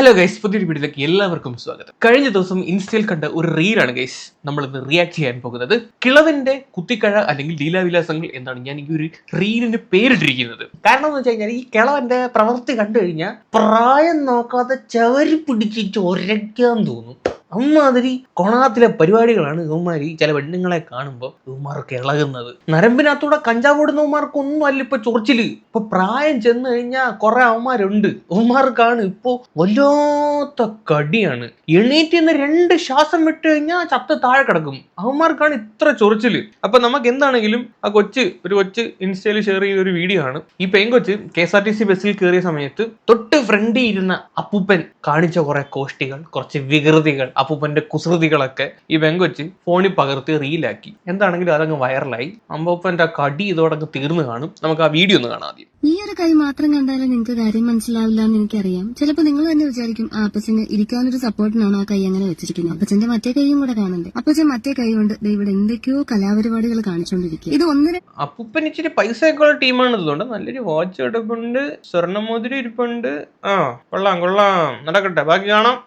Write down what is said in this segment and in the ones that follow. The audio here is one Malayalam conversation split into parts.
ഹലോ ഗൈസ് പുതിയൊരു വീഡിയോയിലേക്ക് എല്ലാവർക്കും സ്വാഗതം. കഴിഞ്ഞ ദിവസം ഇൻസ്റ്റയിൽ കണ്ട ഒരു റീലാണ് ഗൈസ് നമ്മൾ ഇന്ന് റിയാക്ട് ചെയ്യാൻ പോകുന്നത്. കിളവിന്റെ കുത്തിക്കഴ അല്ലെങ്കിൽ ലീലാവിലാസങ്ങൾ എന്നാണ് ഞാൻ ഈ ഒരു റീലിന് പേരിട്ടിരിക്കുന്നത്. കാരണം എന്ന് വെച്ച് കഴിഞ്ഞാൽ ഈ കിളവന്റെ പ്രവൃത്തി കണ്ടു കഴിഞ്ഞാൽ പ്രായം നോക്കാതെ ചവരി പിടിച്ചിട്ട് ഒരക്കാൻ തോന്നും. അമ്മാതിരി കൊണാത്തിലെ പരിപാടികളാണ് ഇവന്മാർ ഈ ചില പെണ്ണുങ്ങളെ കാണുമ്പോൾ ഇവന്മാർക്ക് ഇളകുന്നത്. നരമ്പിനകത്തൂടെ കഞ്ചാവോടുന്ന ഇവന്മാർക്കൊന്നും അല്ല ഇപ്പൊ ചൊറിച്ചിൽ. ഇപ്പൊ പ്രായം ചെന്ന് കഴിഞ്ഞാൽ കുറെ അവന്മാരുണ്ട്. ഇവന്മാർക്കാണ് ഇപ്പോ വല്ലാത്ത കടിയാണ്. എണീറ്റ് നിന്ന് രണ്ട് ശ്വാസം വിട്ട് കഴിഞ്ഞാൽ ചത്ത് താഴെ കിടക്കും. അവന്മാർക്കാണ് ഇത്ര ചൊറിച്ചിൽ. അപ്പൊ നമുക്ക് എന്താണെങ്കിലും ആ കൊച്ച് ഒരു കൊച്ച് ഇൻസ്റ്റയിൽ ഷെയർ ചെയ്ത ഒരു വീഡിയോ ആണ്. ഈ പെൺകൊച്ച് K S R T C ബസ്സിൽ കയറിയ സമയത്ത് തൊട്ട് ഫ്രണ്ടിൽ ഇരുന്ന അപ്പൂപ്പൻ കാണിച്ച കുറെ കോഷ്ടികൾ കുറച്ച് വികൃതികൾ അപ്പൂപ്പന്റെ കുസൃതികളൊക്കെ ഈ വെങ്കൊച്ച് ഫോണിൽ പകർത്തി റീലാക്കി. എന്താണെങ്കിലും അതങ്ങ് വൈറലായി. അമ്പൂപ്പന്റെ ആ കടി ഇതോടങ്ങ് തീർന്നു കാണും. നമുക്ക് ആ വീഡിയോ ഒന്ന് കാണാം ആദ്യം. ഈ ഒരു കൈ മാത്രം കണ്ടാലും നിങ്ങൾക്ക് കാര്യം മനസ്സിലാവില്ല എന്ന് എനിക്കറിയാം. ചിലപ്പോൾ നിങ്ങൾ തന്നെ വിചാരിക്കും ആ അപ്പച്ചന് ഇരിക്കാനൊരു സപ്പോർട്ടിനാണ് ആ കൈ അങ്ങനെ വെച്ചിരിക്കുന്നത്? അപ്പച്ചന്റെ മറ്റേ കൈയും കൂടെ കാണണ്ടേ അപ്പച്ചൻ മറ്റേ കൈ കൊണ്ട് ഇവിടെ എന്തൊക്കെയോ കലാപരിപാടികൾ കാണിച്ചുകൊണ്ടിരിക്കുക ഇത് ഒന്നര അപ്പൂപ്പൻ ഇച്ചിരി പൈസയൊക്കെ ഉള്ള ടീമാണ് ഇതുകൊണ്ട്. നല്ലൊരു വാച്ച് എടുപ്പുണ്ട് സ്വർണമോതിരി ഇരിപ്പുണ്ട്. ആ കൊള്ളാം കൊള്ളാം. നടക്കട്ടെ ബാക്കി കാണാം.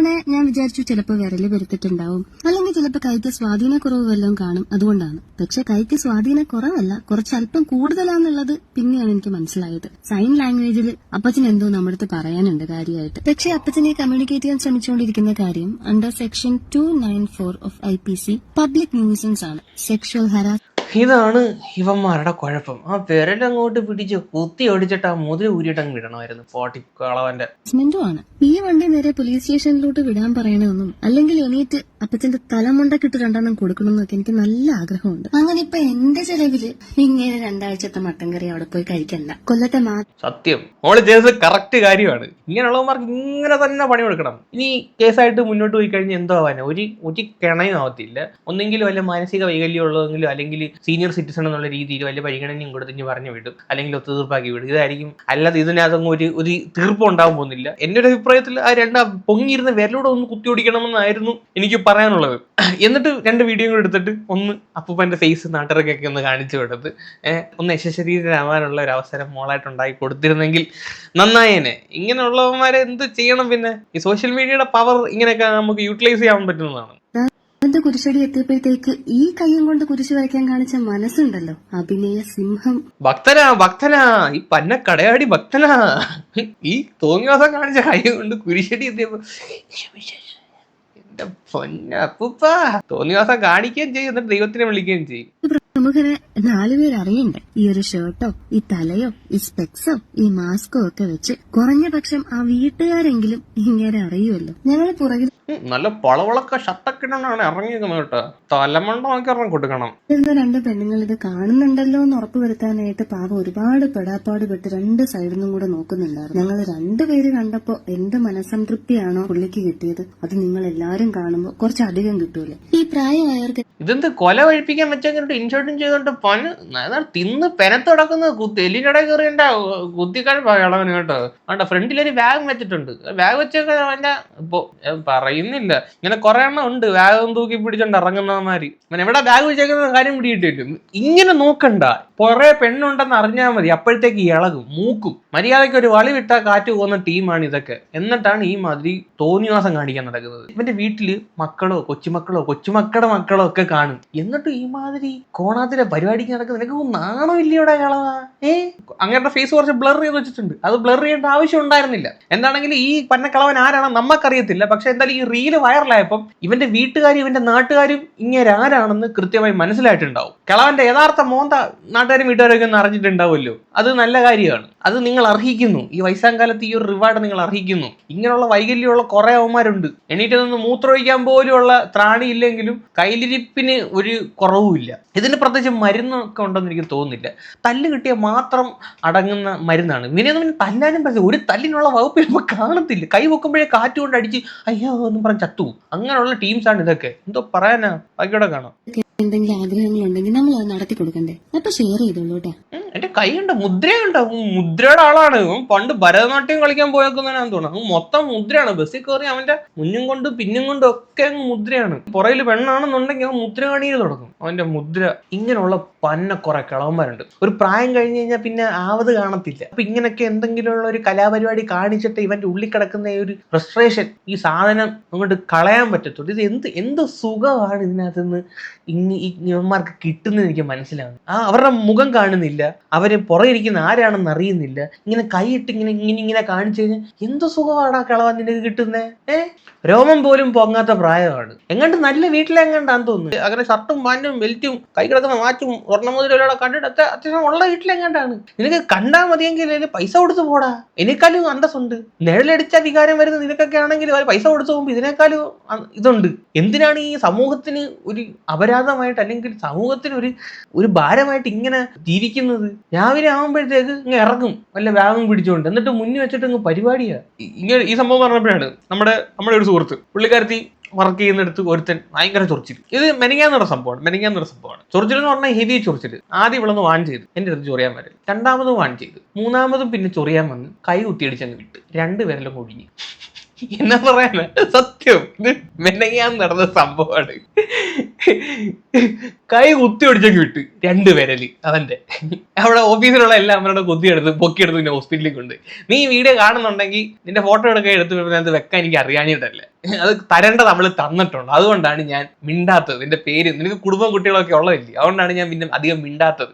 തവണ ഞാൻ വിചാരിച്ചു ചിലപ്പോൾ വിരൽ വരുത്തിട്ടുണ്ടാവും അല്ലെങ്കിൽ ചിലപ്പോൾ കൈക്ക് സ്വാധീനക്കുറവ് വല്ലതും കാണും. അതുകൊണ്ടാണ്. പക്ഷെ കൈക്ക് സ്വാധീന കുറവല്ല കുറച്ചല്പം കൂടുതലാന്നുള്ളത് പിന്നെയാണ് എനിക്ക് മനസ്സിലായത്. സൈൻ ലാംഗ്വേജിൽ അപ്പച്ചൻ എന്തോ നമ്മുടെ പറയാനുണ്ട് കാര്യമായിട്ട്. പക്ഷെ അപ്പച്ചനെ കമ്മ്യൂണിക്കേറ്റ് ചെയ്യാൻ ശ്രമിച്ചുകൊണ്ടിരിക്കുന്ന കാര്യം under section two nine four of I P C public nuisance ആണ്. സെക്ഷൽ ഹരാസ് ഇതാണ് ഇവന്മാരുടെ കുഴപ്പം. ആ പെരലങ്ങോട്ട് പിടിച്ച് കുത്തി ഒടിച്ചിട്ട് ആ മുതിര ഊരിയിട്ട് വിടണമായിരുന്നു പോട്ടിക്കളവന്റെ ആണ്. ഈ വണ്ടി നേരെ പോലീസ് സ്റ്റേഷനിലോട്ട് വിടാൻ പറയണമെന്നും അല്ലെങ്കിൽ എണീറ്റ് അപ്പച്ചന്റെ തലമുണ്ടക്കിട്ട് രണ്ടെണ്ണം കൊടുക്കണം എന്നൊക്കെ എനിക്ക് നല്ല ആഗ്രഹമുണ്ട്. അങ്ങനെ ഇപ്പൊ എന്റെ ചെലവിൽ ഇങ്ങനെ രണ്ടാഴ്ചത്തെ മട്ടൻ കറി അവിടെ പോയി കഴിക്കണ്ട. കൊല്ലത്തെ മാ സത്യം. മോൾ ചെയ്തത് കറക്റ്റ് കാര്യമാണ്. ഇങ്ങനെയുള്ളവന്മാർക്ക് ഇങ്ങനെ തന്നെ പണി കൊടുക്കണം. ഇനി കേസായിട്ട് മുന്നോട്ട് പോയി കഴിഞ്ഞാൽ എന്തോ ആവാനോ? ഒരു ഒരു കിണയും ആവത്തില്ല. ഒന്നെങ്കിലും വല്ല മാനസിക വൈകല്യം ഉള്ളതെങ്കിലും അല്ലെങ്കിൽ സീനിയർ സിറ്റിസൺ എന്നുള്ള രീതിയിൽ വലിയ പരിഗണനയും കൊടുത്ത് ഇനി പറഞ്ഞു വിടും. അല്ലെങ്കിൽ ഒത്തുതീർപ്പാക്കി വിടും. ഇതായിരിക്കും. അല്ലാതെ ഇതിനകത്തൊന്നും ഒരു ഒരു തീർപ്പം ഉണ്ടാകാൻ പോകുന്നില്ല. എന്റെ ഒരു അഭിപ്രായത്തിൽ ആ രണ്ട് പൊങ്ങിയിരുന്ന വിരലൂടെ ഒന്ന് കുത്തി ഓടിക്കണമെന്നായിരുന്നു എനിക്ക് പറയാനുള്ളത്. എന്നിട്ട് രണ്ട് വീഡിയോ കൂടെ എടുത്തിട്ട് ഒന്ന് അപ്പൂപ്പന്റെ ഫേസ് നാട്ടുകാർക്കൊക്കെ ഒന്ന് കാണിച്ചു കൊടുത്ത് ഒന്ന് യശശരീരമാവാനുള്ള ഒരു അവസരം മോളായിട്ടുണ്ടായി കൊടുത്തിരുന്നെങ്കിൽ നന്നായേനെ ഇങ്ങനെയുള്ളവന്മാരെ എന്ത് ചെയ്യണം പിന്നെ? ഈ സോഷ്യൽ മീഡിയയുടെ പവർ ഇങ്ങനെയൊക്കെ നമുക്ക് യൂട്ടിലൈസ് ചെയ്യാൻ പറ്റുന്നതാണ്. അവന്റെ കുരിശടി എത്തിയപ്പോഴത്തേക്ക് ഈ കയ്യും കൊണ്ട് കുരിശ് വരയ്ക്കാൻ കാണിച്ച മനസ്സുണ്ടല്ലോ. അഭിനയ സിംഹം. ഭക്തനാ ഭക്തനാ ഈ പന്ന കടയാടി ഭക്തനാ. ഈ തോന്നിവാസം കാണിച്ച കൈ കൊണ്ട് കുരിശടി എത്തിയപ്പോ എന്റെ പൊന്ന അപ്പൂപ്പ തോന്നിവാസം കാണിക്കുകയും ചെയ്യും എന്നിട്ട് ദൈവത്തിനെ വിളിക്കുകയും ചെയ്യും. പ്രമുഖരെ നാലുപേർ അറിയണ്ടേ ഈ ഒരു ഷർട്ടോ ഈ തലയോ ഈ സ്പെക്സോ ഈ മാസ്കോ ഒക്കെ വെച്ച് കുറഞ്ഞ പക്ഷം ആ വീട്ടുകാരെങ്കിലും ഇങ്ങനെ അറിയുമല്ലോ. ഞങ്ങൾ പുറകിൽ നല്ല പളവളക്ക ശത്തക്കിടാണ് ഇറങ്ങിയിരിക്കുന്നത് കേട്ടോ. തലമണ്ട നോക്കി ഇറങ്ങി കൊടുക്കണം. എന്ന രണ്ട് പെണ്ണുങ്ങൾ ഇത് കാണുന്നുണ്ടല്ലോ എന്ന് ഉറപ്പുവരുത്താനായിട്ട് പാവ ഒരുപാട് പെടാപ്പാട് പെട്ട് രണ്ട് സൈഡിൽ നിന്നും കൂടെ നോക്കുന്നുണ്ടായിരുന്നു. ഞങ്ങൾ രണ്ടുപേര് കണ്ടപ്പോ എന്ത് മനസംതൃപ്തിയാണോ പുള്ളിക്ക് കിട്ടിയത്. അത് നിങ്ങൾ എല്ലാരും കാണുമ്പോ കുറച്ചധികം കിട്ടൂലേ? ഈ പ്രായമായവർക്ക് ഇതെന്ത് കൊല കഴിപ്പിക്കാൻ വെച്ചിട്ട് ഇൻഷോർട്ടും ചെയ്തോണ്ട് പന് തിന്ന് പെനത്തുടക്കുന്നത് കുത്തി എല്ലിനിടെ കയറിയണ്ട കുത്തിക്കാൻ ഇളവന് കേട്ടോ. ആണ്ട ഫ്രണ്ടിലൊരു ബാഗ് വെച്ചിട്ടുണ്ട്. ബാഗ് വെച്ചൊക്കെ അവന്റെ ഇപ്പൊ പറയുന്നില്ല ഇങ്ങനെ കുറെ എണ്ണം ഉണ്ട്. ബാഗും തൂക്കി പിടിച്ചോണ്ട് ഇറങ്ങുന്നവന്മാര്. ഇവൻ എവിടെ ബാഗ് വെച്ചേക്കുന്ന കാര്യം പിടിയിട്ടില്ല ഇങ്ങനെ നോക്കണ്ട. കുറെ പെണ്ണുണ്ടെന്ന് അറിഞ്ഞാൽ മതി. അപ്പോഴത്തേക്ക് ഇളകും മൂക്കും. മര്യാദയ്ക്ക് ഒരു വളി വിട്ടാൽ കാറ്റ് പോകുന്ന ടീമാണ് ഇതൊക്കെ. എന്നിട്ടാണ് ഈ മാതിരി തോന്നിവാസം കാണിക്കാൻ നടക്കുന്നത്. ഇവന്റെ വീട്ടിൽ മക്കളോ കൊച്ചുമക്കളോ കൊച്ചുമക്കളുടെ മക്കളോ ഒക്കെ കാണും. എന്നിട്ട് ഈ മാതിരി കോണാത്തിലെ പരിപാടിക്ക് നടക്കുന്നത് നിനക്ക് നാണോ ഇല്ലയോടെ കളവാ ഏ? അങ്ങനത്തെ ഫേസ് കുറച്ച് ബ്ലർ ചെയ്ത് വെച്ചിട്ടുണ്ട്. അത് ബ്ലർ ചെയ്യേണ്ട ആവശ്യം ഉണ്ടായിരുന്നില്ല. എന്താണെങ്കിലും ഈ പന്നക്കളവൻ ആരാണോ നമുക്കറിയത്തില്ല പക്ഷെ എന്തായാലും ഈ റീൽ വൈറലായപ്പോൾ ഇവന്റെ വീട്ടുകാരും ഇവന്റെ നാട്ടുകാരും ഇങ്ങനെ ആരാണെന്ന് കൃത്യമായി മനസ്സിലായിട്ടുണ്ടാവും. കിളവന്റെ യഥാർത്ഥ മോന്ത നാട്ടുകാരും വീട്ടുകാരൊക്കെ ഒന്ന് അറിഞ്ഞിട്ടുണ്ടാവുമല്ലോ. അത് നല്ല കാര്യമാണ്. അത് നിങ്ങൾ അർഹിക്കുന്നു. ഈ വയസ്സാങ്കാലത്ത് ഈ ഒരു റിവാർഡ് നിങ്ങൾ അർഹിക്കുന്നു. ഇങ്ങനെയുള്ള വൈകല്യമുള്ള കുറെ അവന്മാരുണ്ട്. എണീറ്റ് നിന്ന് മൂത്രമൊഴിക്കാൻ പോലുമുള്ള ത്രാണി ഇല്ലെങ്കിലും കയ്യിലിരിപ്പിന് ഒരു കുറവുമില്ല ഇതിന് പ്രത്യേകിച്ച് മരുന്നൊക്കെ ഉണ്ടെന്ന് എനിക്ക് തോന്നുന്നില്ല. തല്ല് കിട്ടിയാൽ മാത്രം അടങ്ങുന്ന മരുന്നാണ്. ഇവനെയൊന്നും പിന്നെ തല്ലാനും പറ്റില്ല. ഒരു തല്ലിനുള്ള വകുപ്പ് ഇപ്പൊ കാണത്തില്ല. കൈ വെക്കുമ്പോഴേ കാറ്റ് കൊണ്ട് അടിച്ച് അയ്യോ എന്ന് പറഞ്ഞ് ചത്തു അങ്ങനെയുള്ള ടീംസാണ് ഇതൊക്കെ. എന്തോ പറയാനാ? ബാക്കിയോടെ കാണാം. എന്തെങ്കിലും ആഗ്രഹങ്ങൾ ഉണ്ടെങ്കിൽ നമ്മൾ അത് നടത്തി കൊടുക്കണ്ടേ അപ്പൊ ഷെയർ ചെയ്തോളൂ കേട്ടോ. എന്റെ കൈയുണ്ട് മുദ്രയുണ്ട്. മുദ്രയുടെ ആളാണ്. പണ്ട് ഭരതനാട്യം കളിക്കാൻ പോയേക്കുന്നതിനാന്ന് തോന്നുന്നു. മൊത്തം മുദ്രയാണ്. ബസ്സിൽ കയറി അവന്റെ മുന്നും കൊണ്ട് പിന്നും കൊണ്ടും ഒക്കെ അങ്ങ് മുദ്രയാണ്. പുറയിൽ പെണ്ണാണെന്നുണ്ടെങ്കിൽ അവൻ മുദ്ര കണിയിൽ തുടങ്ങും. അവന്റെ മുദ്ര ഇങ്ങനെയുള്ള പന്ന കുറെ കിളവന്മാരുണ്ട്. ഒരു പ്രായം കഴിഞ്ഞ് കഴിഞ്ഞാൽ പിന്നെ ആവത് കാണത്തില്ല. അപ്പൊ ഇങ്ങനെയൊക്കെ എന്തെങ്കിലുമുള്ള ഒരു കലാപരിപാടി കാണിച്ചിട്ട് ഇവന്റെ ഉള്ളിൽ കിടക്കുന്ന ഒരു ഫ്രസ്ട്രേഷൻ ഈ സാധനം അങ്ങോട്ട് കളയാൻ പറ്റത്തുള്ളൂ. ഇത് എന്ത് എന്ത് സുഖമാണ് ഇതിനകത്ത് നിന്ന് ഇങ്ങ ഈ ഇവന്മാർക്ക് കിട്ടുന്നത് എനിക്ക് മനസ്സിലാവുന്നു ആ അവരുടെ മുഖം കാണുന്നില്ല. അവർ പുറകെ ഇരിക്കുന്ന ആരാണെന്ന് അറിയുന്നില്ല. ഇങ്ങനെ കൈയിട്ട് ഇങ്ങനെ ഇങ്ങനെ ഇങ്ങനെ കാണിച്ചു കഴിഞ്ഞാൽ എന്ത് സുഖമാടാ കളവാൻ നിനക്ക് കിട്ടുന്നേ? ഏ? രോമം പോലും പൊങ്ങാത്ത പ്രായമാണ്. എങ്ങാണ്ട് നല്ല വീട്ടിലെങ്ങാണ്ടാന്ന് തോന്നുന്നു. അങ്ങനെ ഷർട്ടും പാന്റും ബെൽറ്റും കൈ കിടക്കുന്ന വാച്ചും ഒരാളെ കണ്ടിട്ട് അത്യ- അത്യാവശ്യം ഉള്ള വീട്ടിലെങ്ങാണ്ടാണ്? നിനക്ക് കണ്ടാൽ മതിയെങ്കിൽ പൈസ കൊടുത്ത് പോടാ. എനിക്കാളും അന്തസ്സുണ്ട്. നിഴലടിച്ച വികാരം വരുന്ന നിനക്കൊക്കെ ആണെങ്കിൽ അവർ പൈസ കൊടുത്തു പോകുമ്പോൾ ഇതിനേക്കാളും ഇതുണ്ട്. എന്തിനാണ് ഈ സമൂഹത്തിന് ഒരു അപരാധമായിട്ട് അല്ലെങ്കിൽ സമൂഹത്തിന് ഒരു ഒരു ഭാരമായിട്ട് ഇങ്ങനെ ജീവിക്കുന്നത്? രാവിലെ ആകുമ്പോഴത്തേക്ക് ഇങ്ങ് ഇറങ്ങും. വല്ല ബാഗും പിടിച്ചുകൊണ്ട് എന്നിട്ട് മുന്നിൽ വെച്ചിട്ട് ഇങ്ങ് പരിപാടിയാ. ഇങ്ങനെ ഈ സംഭവം പറഞ്ഞപ്പോഴാണ് നമ്മുടെ നമ്മുടെ ഒരു സുഹൃത്ത് പുള്ളിക്കാരത്തി വർക്ക് ചെയ്യുന്നിടത്ത് ഒരുത്തൻ ഭയങ്കര ചൊറിച്ചിൽ ഇത് മെനങ്ങാന്നുള്ള സംഭവമാണ് മെനങ്ങാന്നുള്ള സംഭവമാണ്. ചൊറിച്ചിൽ എന്ന് പറഞ്ഞാൽ ഹെവി ചൊറിച്ചിൽ ആദ്യം ഇവളൊന്ന് വാൺ ചെയ്ത്. എന്റെ അടുത്ത് ചൊറിയാൻ വരും രണ്ടാമതും വാൺ ചെയ്ത്. മൂന്നാമതും പിന്നെ ചൊറിയാൻ വന്ന് കൈ കുത്തിയടിച്ച് അങ്ങ് വിട്ട്. രണ്ടുപേരെല്ലാം ഒഴിഞ്ഞു. എന്നാ പറയാനാ? സത്യം. ഇത് മെനങ്ങാൻ നടന്ന സംഭവമാണ്. കൈ കുത്തി ഒടിച്ചെങ്കിൽ വിട്ട് രണ്ട് വിരൽ അവന്റെ. അവിടെ ഓഫീസിലുള്ള എല്ലാം അവരുടെ കുത്തിയെടുത്ത് പൊക്കിയെടുത്ത് പിന്നെ ഹോസ്പിറ്റലിൽ കൊണ്ട്. നീ വീഡിയോ കാണുന്നുണ്ടെങ്കിൽ നിന്റെ ഫോട്ടോ എടുക്കാൻ എടുത്ത് വെക്കാൻ എനിക്ക് അറിയാഞ്ഞിട്ടല്ല? അത് തരേണ്ടത് നമ്മൾ തന്നിട്ടുണ്ട്. അതുകൊണ്ടാണ് ഞാൻ മിണ്ടാത്തത്. എന്റെ പേര് നിനക്ക് കുടുംബം കുട്ടികളൊക്കെ ഉള്ളതല്ലേ? അതുകൊണ്ടാണ് ഞാൻ പിന്നെ അധികം മിണ്ടാത്തത്.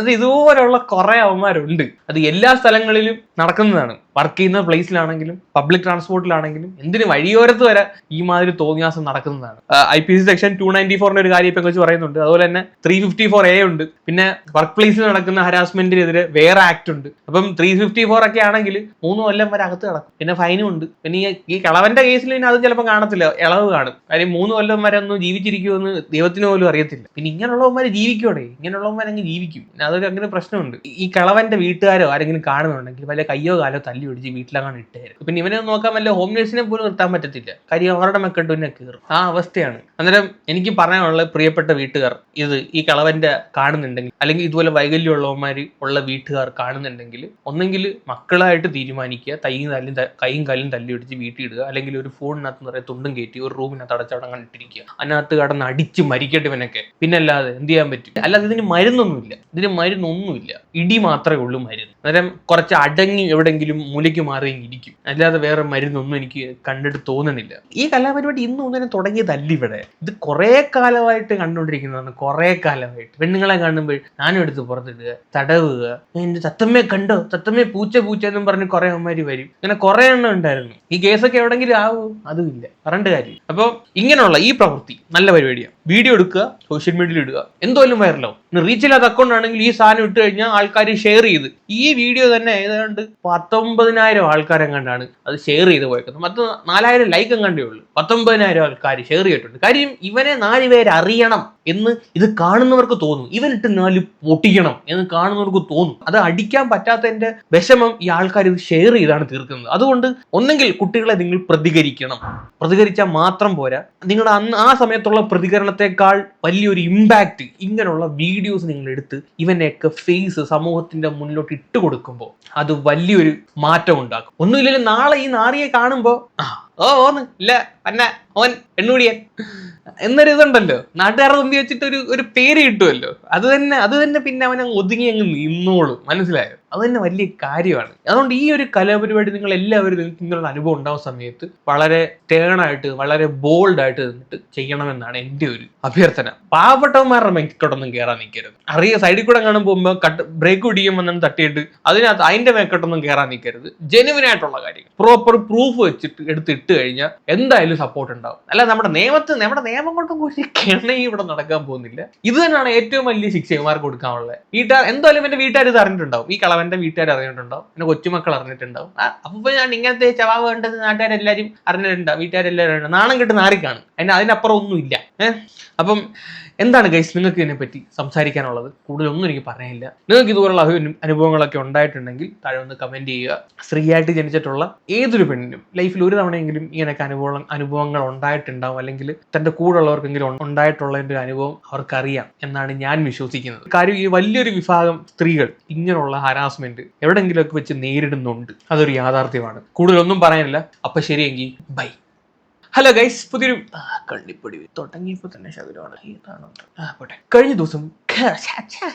അത് ഇതുപോലെയുള്ള കുറെ അവന്മാരുണ്ട്. അത് എല്ലാ സ്ഥലങ്ങളിലും നടക്കുന്നതാണ്. വർക്ക് ചെയ്യുന്ന പ്ലേസിലാണെങ്കിലും പബ്ലിക് ട്രാൻസ്പോർട്ടിലാണെങ്കിലും എന്തിന് വഴിയോരത്ത് വരെ ഈ മാതിരി തോന്നിയാസം നടക്കുന്നതാണ്. I P C section two ninety ഫോറിന്റെ ഒരു കാര്യം ഇപ്പൊ വെച്ച് പറയുന്നുണ്ട്. അതുപോലെ തന്നെ ത്രീ ഫിഫ്റ്റി ഫോർ എ ഉണ്ട്. പിന്നെ വർക്ക് പ്ലേസിൽ നടക്കുന്ന ഹരാസ്മെന്റിനെതിരെ വേറെ ആക്ട് ഉണ്ട്. അപ്പം ത്രീ ഫിഫ്റ്റി ഫോർ ഒക്കെ ആണെങ്കിൽ മൂന്ന് കൊല്ലം വരെ അകത്ത് കിടക്കും. പിന്നെ ഫൈനും ഉണ്ട്. പിന്നെ ഈ കളവന്റെ കേസിൽ പിന്നെ അത് ചിലപ്പോൾ കാണത്തില്ല. ഇളവ് കാണും. കാര്യം മൂന്ന് കൊല്ലം വരെ ഒന്നും ജീവിച്ചിരിക്കുമെന്ന് ദൈവത്തിന് പോലും അറിയത്തില്ല. പിന്നെ ഇങ്ങനെയുള്ളവന്മാർ ജീവിക്കോടെ ഇങ്ങനെയുള്ളവന്മാർ അങ്ങ് ജീവിക്കും. പിന്നെ അതൊരു അങ്ങനെ പ്രശ്നമുണ്ട്. ഈ- കളവന്റെ വീട്ടുകാരോ ആരെങ്കിലും കാണുന്നുണ്ടെങ്കിൽ വല്ല കയ്യോ കാലോ തല്ലി ഒടിച്ച് വീട്ടിലങ്ങനെ ഇട്ടേരും. പിന്നെ ഇവനെ നോക്കാൻ വല്ല ഹോം നേഴ്സിനെ പോലും നിർത്താൻ പറ്റത്തില്ല. കാര്യം അവരുടെ മെക്കെട്ട് പിന്നെ കയറും ആ അവസ്ഥയാണ്. അന്നേരം എനിക്ക് പറയാനുള്ള പ്രിയപ്പെട്ട വീട്ടുകാർ ഇത് ഈ കളവന്റെ കാണുന്നുണ്ടെങ്കിൽ അല്ലെങ്കിൽ ഇതുപോലെ വൈകല്യമുള്ളവന്മാർ ഉള്ള വീട്ടുകാർ കാണുന്നുണ്ടെങ്കിൽ ഒന്നെങ്കിൽ മക്കളായിട്ട് തീരുമാനിക്കുക. തൈയും തല്ലും കൈയും കാലും തല്ലി ഒടിച്ച് വീട്ടിൽ ഇടുക അല്ലെങ്കിൽ ഒരു ഫോണിനകത്ത് നിറയെ തുണ്ടും കയറ്റി ഒരു റൂമിനകത്ത് അടച്ചവിടെ അങ്ങനെ ഇട്ടിരിക്കുക അതിനകത്ത് കടന്ന് അടിച്ച് മരിക്കട്ടെ ഇവനൊക്കെ. പിന്നെ അല്ലാതെ എന്ത് ചെയ്യാൻ പറ്റും? അല്ലാതെ ഇതിന് മരുന്നൊന്നുമില്ല. ഇതിന് മരുന്നൊന്നുമില്ല. ഇടി മാത്രമേ ഉള്ളൂ മരുന്ന്. അന്നേരം കുറച്ച് അടങ്ങി എവിടെങ്കിലും മുലയ്ക്ക് മാറി ഇരിക്കും അല്ലാതെ വേറെ മരുന്നൊന്നും എനിക്ക് കണ്ടിട്ട് തോന്നുന്നില്ല. ഈ കലാപരിപാടി ഇന്നും ഒന്നിനെ തുടങ്ങിയതല്ല ഇവിടെ. ഇത് കുറേ കാലമായിട്ട് കണ്ടുകൊണ്ടിരിക്കുന്നതാണ്. കുറേ കാലമായിട്ട്. പെണ്ണുങ്ങളെ കാണുമ്പോൾ ഞാനും എടുത്ത് പുറത്തിടുക തടവുക. എന്റെ തത്തമ്മയെ കണ്ടോ? തത്തമ്മയെ പൂച്ച പൂച്ച എന്നും പറഞ്ഞ് കുറേ അമ്മമാര് വരും. അങ്ങനെ കുറേ എണ്ണം ഉണ്ടായിരുന്നു. ഈ കേസൊക്കെ എവിടെങ്കിലും ആവോ? അതുമില്ല. പറഞ്ഞിട്ട് കാര്യം അപ്പോൾ ഇങ്ങനെയുള്ള ഈ പ്രവൃത്തി നല്ല പരിപാടിയാണ്. വീഡിയോ എടുക്കുക സോഷ്യൽ മീഡിയയിൽ ഇടുക. എന്തോലും വൈറലാവും റീച്ച് ഇല്ലാത്ത അക്കൗണ്ട് ആണെങ്കിൽ ഈ സാധനം ഇട്ട് കഴിഞ്ഞാൽ ആൾക്കാർ ഷെയർ ചെയ്ത്. ഈ വീഡിയോ തന്നെ ഏതാണ്ട് പത്തൊമ്പതിനായിരം ആൾക്കാരെ കണ്ടാണ് അത് ഷെയർ ചെയ്ത് പോയേക്കുന്നത്. മറ്റു നാലായിരം ലൈക്കും കണ്ടേ ഉള്ളൂ. പത്തൊമ്പതിനായിരം ആൾക്കാർ ഷെയർ ചെയ്തിട്ടുണ്ട്. കാര്യം ഇവനെ നാല് പേര് അറിയണം. എന്ന് ഇത് കാണുന്നവർക്ക് തോന്നും. ഇവനിട്ട് നാല് പൊട്ടിക്കണം എന്ന് കാണുന്നവർക്ക് തോന്നും. അത് അടിക്കാൻ പറ്റാത്തതിന്റെ വിഷമം ഈ ആൾക്കാർ ഇത് ഷെയർ ചെയ്താണ് തീർക്കുന്നത്. അതുകൊണ്ട് ഒന്നെങ്കിൽ കുട്ടികളെ നിങ്ങൾ പ്രതികരിക്കണം. പ്രതികരിച്ചാൽ മാത്രം പോരാ. നിങ്ങളുടെ അന്ന് ആ സമയത്തുള്ള പ്രതികരണത്തെക്കാൾ വലിയൊരു ഇമ്പാക്റ്റ് ഇങ്ങനെയുള്ള വീഡിയോസ് നിങ്ങൾ എടുത്ത് ഇവനെയൊക്കെ ഫേസ് സമൂഹത്തിന്റെ മുന്നിലോട്ട് ഇട്ട് കൊടുക്കുമ്പോൾ അത് വലിയൊരു മാറ്റം ഉണ്ടാക്കും. ഒന്നുമില്ലെങ്കിൽ നാളെ ഈ നാറിയെ കാണുമ്പോൾ ഓ ഓന്ന് ഇല്ല പന്ന ഓൻ എണ്ണൂടിയൻ എന്നൊരു ഇതുണ്ടല്ലോ നാട്ടുകാരുടെ മുമ്പിൽ വെച്ചിട്ട് ഒരു ഒരു പേര് കിട്ടുമല്ലോ. അത് തന്നെ അത് തന്നെ പിന്നെ അവൻ അങ്ങ് ഒതുങ്ങി അങ്ങ് നിന്നോളും. മനസ്സിലായോ? അത് തന്നെ വലിയ കാര്യമാണ്. അതുകൊണ്ട് ഈ ഒരു കലാപരിപാടി നിങ്ങൾ എല്ലാവരും നിങ്ങൾക്ക് നിങ്ങളുടെ അനുഭവം ഉണ്ടാവുന്ന സമയത്ത് വളരെ ടേണായിട്ട് വളരെ ബോൾഡ് ആയിട്ട് നിന്നിട്ട് ചെയ്യണമെന്നാണ് എന്റെ ഒരു അഭ്യർത്ഥന. പാവപ്പെട്ടവന്മാരുടെ മെക്കെട്ടൊന്നും കയറാൻ നിൽക്കരുത്. അറിയ സൈഡിൽ കൂടെ കാണാൻ പോകുമ്പോൾ കട്ട് ബ്രേക്ക് പിടിക്കും വന്നു തട്ടിയിട്ട് അതിനകത്ത് അതിന്റെ മേക്കെട്ടൊന്നും കയറാൻ നിൽക്കരുത്. ജെനുവിനായിട്ടുള്ള കാര്യങ്ങൾ. കാര്യം പ്രോപ്പർ പ്രൂഫ് വെച്ചിട്ട് എടുത്തിട്ട് കഴിഞ്ഞാൽ എന്തായാലും സപ്പോർട്ട് ഉണ്ടാവും. അല്ല നമ്മുടെ നിയമത്ത് നമ്മുടെ നിയമം കൊണ്ടും കൂടി കിണയും ഇവിടെ നടക്കാൻ പോകുന്നില്ല. ഇത് തന്നെയാണ് ഏറ്റവും വലിയ ശിക്ഷ കൊടുക്കാനുള്ളത്. വീട്ടുകാർ എന്തായാലും എന്റെ വീട്ടുകാർ ഇത് അറിഞ്ഞിട്ടുണ്ടാവും. ഈ കളവന്റെ വീട്ടുകാർ അറിഞ്ഞിട്ടുണ്ടാവും. എന്റെ കൊച്ചുമക്കൾ അറിഞ്ഞിട്ടുണ്ടാവും. അപ്പൊ ഞാൻ ഇങ്ങനത്തെ ചവാവ് വേണ്ടത് നാട്ടുകാരെല്ലാരും അറിഞ്ഞിട്ടുണ്ടാവും. വീട്ടുകാരെല്ലാവരും. നാണം കെട്ട് നാറിക്കാണ് അതിന് അതിനപ്പുറം ഒന്നുമില്ല ഏഹ് അപ്പം എന്താണ് ഗൈസ് നിങ്ങൾക്ക് ഇതിനെപ്പറ്റി സംസാരിക്കാനുള്ളത്? കൂടുതലൊന്നും എനിക്ക് പറയാനില്ല. നിങ്ങൾക്ക് ഇതുപോലുള്ള അനുഭവങ്ങളൊക്കെ ഉണ്ടായിട്ടുണ്ടെങ്കിൽ താഴെ ഒന്ന് കമന്റ് ചെയ്യുക. സ്ത്രീയായിട്ട് ജനിച്ചിട്ടുള്ള ഏതൊരു പെണ്ണിനും ലൈഫിൽ ഒരു തവണയെങ്കിലും ഇങ്ങനെയൊക്കെ അനുഭവം അനുഭവങ്ങൾ ഉണ്ടായിട്ടുണ്ടാവും അല്ലെങ്കിൽ തന്റെ കൂടെയുള്ളവർക്കെങ്കിലും ഉണ്ടായിട്ടുള്ളതിന്റെ ഒരു അനുഭവം അവർക്കറിയാം എന്നാണ് ഞാൻ വിശ്വസിക്കുന്നത്. കാര്യം ഈ വലിയൊരു വിഭാഗം സ്ത്രീകൾ ഇങ്ങനെയുള്ള ഹരാസ്മെന്റ് എവിടെയെങ്കിലുമൊക്കെ വെച്ച് നേരിടുന്നുണ്ട്. അതൊരു യാഥാർത്ഥ്യമാണ്. കൂടുതലൊന്നും പറയാനില്ല. അപ്പൊ ശരിയെങ്കിൽ ബൈ. ഹലോ ഗൈസ് പുതിയൊരു കണ്ണിപ്പൊടി തുടങ്ങിയപ്പോ തന്നെ ശകലമാണ്. കഴിഞ്ഞ ദിവസം ഛ, ഛ,